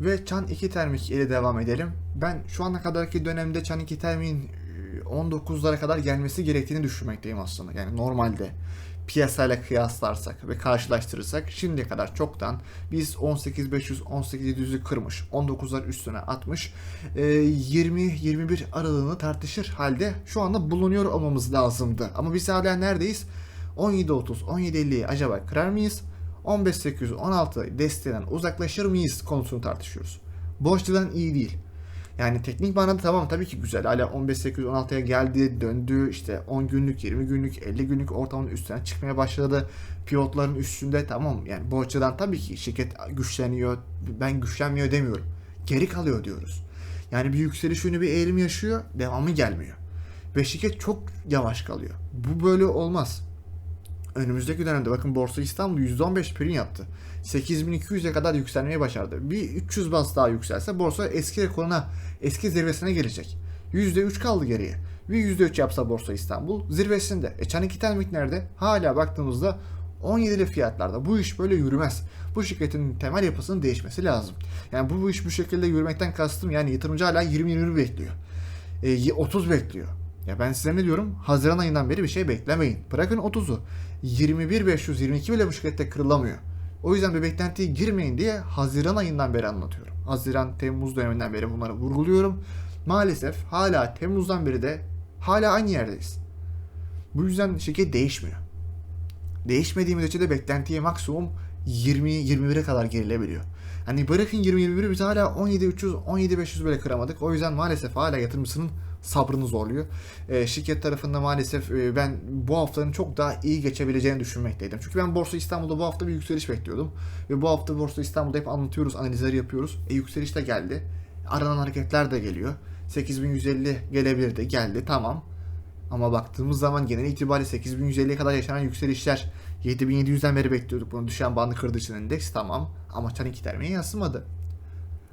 Ve Çan 2 termik ile devam edelim. Ben şu ana kadarki dönemde Çan 2 termiğin 19'lara kadar gelmesi gerektiğini düşünmekteyim aslında. Yani normalde piyasayla kıyaslarsak ve karşılaştırırsak şimdiye kadar çoktan biz 18500 18700'ü kırmış 19'lar üstüne atmış 20-21 aralığını tartışır halde şu anda bulunuyor olmamız lazımdı. Ama biz hala neredeyiz? 17.30 17.50'yi acaba kırar mıyız? 15816 desteğinden uzaklaşır mıyız konusunu tartışıyoruz. Boşçadan iyi değil. Yani teknik manada tamam tabii ki güzel. Hala 15816'ya geldi, döndü. işte 10 günlük, 20 günlük, 50 günlük ortamın üstüne çıkmaya başladı. Pivotların üstünde tamam yani bu açıdan tabii ki şirket güçleniyor. Ben güçlenmiyor demiyorum. Geri kalıyor diyoruz. Yani bir yükseliş yönü bir eğilim yaşıyor, devamı gelmiyor. Ve şirket çok yavaş kalıyor. Bu böyle olmaz önümüzdeki dönemde bakın Borsa İstanbul %15 prim yaptı. 8200'e kadar yükselmeyi başardı. Bir 300 bas daha yükselse borsa eski rekoruna, eski zirvesine gelecek. %3 kaldı geriye. Bir %3 yapsa Borsa İstanbul zirvesinde. E Çan 2 Termik nerede? Hala baktığımızda 17'li fiyatlarda. Bu iş böyle yürümez. Bu şirketin temel yapısının değişmesi lazım. Yani bu, bu iş bu şekilde yürümekten kastım yani yatırımcı hala 20-20 bekliyor. E, 30 bekliyor. Ya ben size ne diyorum? Haziran ayından beri bir şey beklemeyin. Bırakın 30'u. 21.522 bile bu şirkette kırılamıyor. O yüzden bir beklentiye girmeyin diye Haziran ayından beri anlatıyorum. Haziran, Temmuz döneminden beri bunları vurguluyorum. Maalesef hala Temmuz'dan beri de hala aynı yerdeyiz. Bu yüzden şirket değişmiyor. Değişmediği müddetçe de beklentiye maksimum 20-21'e kadar gerilebiliyor. Hani bırakın 20-21'i biz hala 17-300, 17-500 böyle kıramadık. O yüzden maalesef hala yatırımcısının sabrını zorluyor. E, şirket tarafında maalesef e, ben bu haftanın çok daha iyi geçebileceğini düşünmekteydim. Çünkü ben Borsa İstanbul'da bu hafta bir yükseliş bekliyordum. Ve bu hafta Borsa İstanbul'da hep anlatıyoruz, analizleri yapıyoruz. E, yükseliş de geldi. Aranan hareketler de geliyor. 8150 gelebilirdi, geldi tamam. Ama baktığımız zaman genel itibariyle 8150'ye kadar yaşanan yükselişler 7700'den beri bekliyorduk bunu düşen bandı kırdığı için endeks tamam ama çan 2 termiğe yansımadı.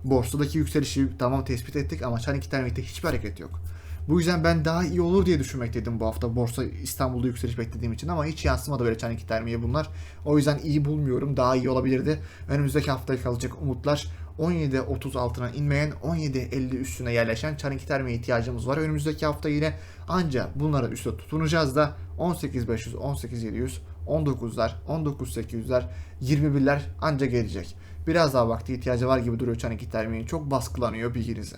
Borsadaki yükselişi tamam tespit ettik ama çan 2 termikte hiçbir hareket yok. Bu yüzden ben daha iyi olur diye düşünmekteydim bu hafta borsa İstanbul'da yükseliş beklediğim için ama hiç yansımadı böyle çan 2 termiğe bunlar. O yüzden iyi bulmuyorum. Daha iyi olabilirdi. Önümüzdeki haftaya kalacak umutlar 17.30 altına inmeyen 17.50 üstüne yerleşen çan 2 termiğe ihtiyacımız var. Önümüzdeki hafta yine ancak bunlara üstte tutunacağız da 18.500, 18.700, 19'lar, 19.800'ler, 21'ler anca gelecek. Biraz daha vakti ihtiyacı var gibi duruyor çan 2 termiği. Çok baskılanıyor bilginize.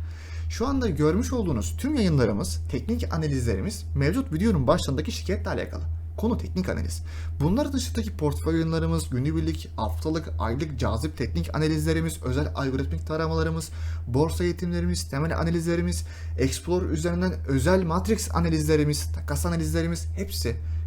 Şu anda görmüş olduğunuz tüm yayınlarımız, teknik analizlerimiz mevcut videonun başlarındaki şirketle alakalı. Konu teknik analiz. Bunlar dışındaki portföy yayınlarımız, günübirlik, haftalık, aylık cazip teknik analizlerimiz, özel algoritmik taramalarımız, borsa eğitimlerimiz, temel analizlerimiz, Explorer üzerinden özel matrix analizlerimiz, takas analizlerimiz hepsi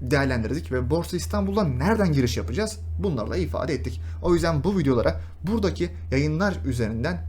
değerlendirdik ve Borsa İstanbul'dan nereden giriş yapacağız bunlarla ifade ettik. O yüzden bu videolara buradaki yayınlar üzerinden